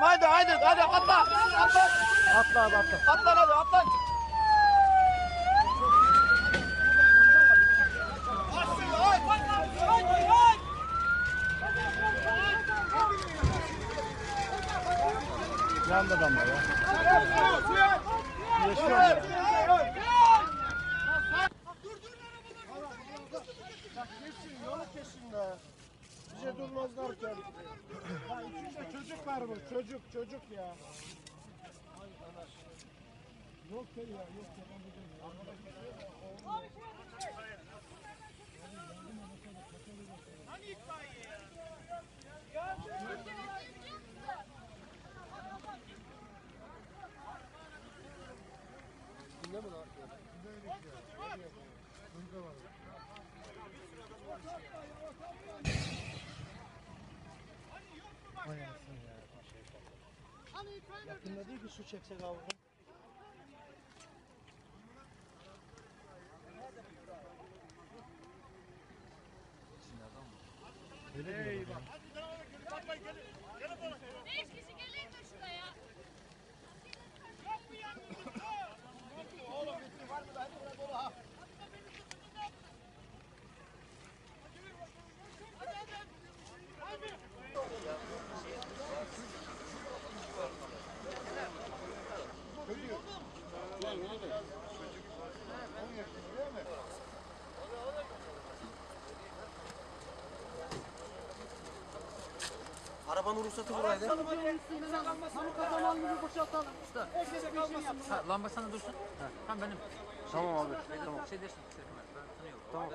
haydi haydi hadi atla. Atla. Atla abi atla. Atla hadi atla. Yandı adamlar ya. Yaşıyor ya. Bak kesin yolu kesin be. Bize durmazlar ki. Ya içinde çocuk var bu çocuk çocuk ya. Yok ya yok ya. Yakında değil ki su çeksek abi. Beş kişi gelin Arabanın ruhsatı buradaydı. Ha, lamba sana dursun. Ha, tamam benim. Tamam abi. Tamam. Şey dersin. Şey, ben tanıyorum. Tamam.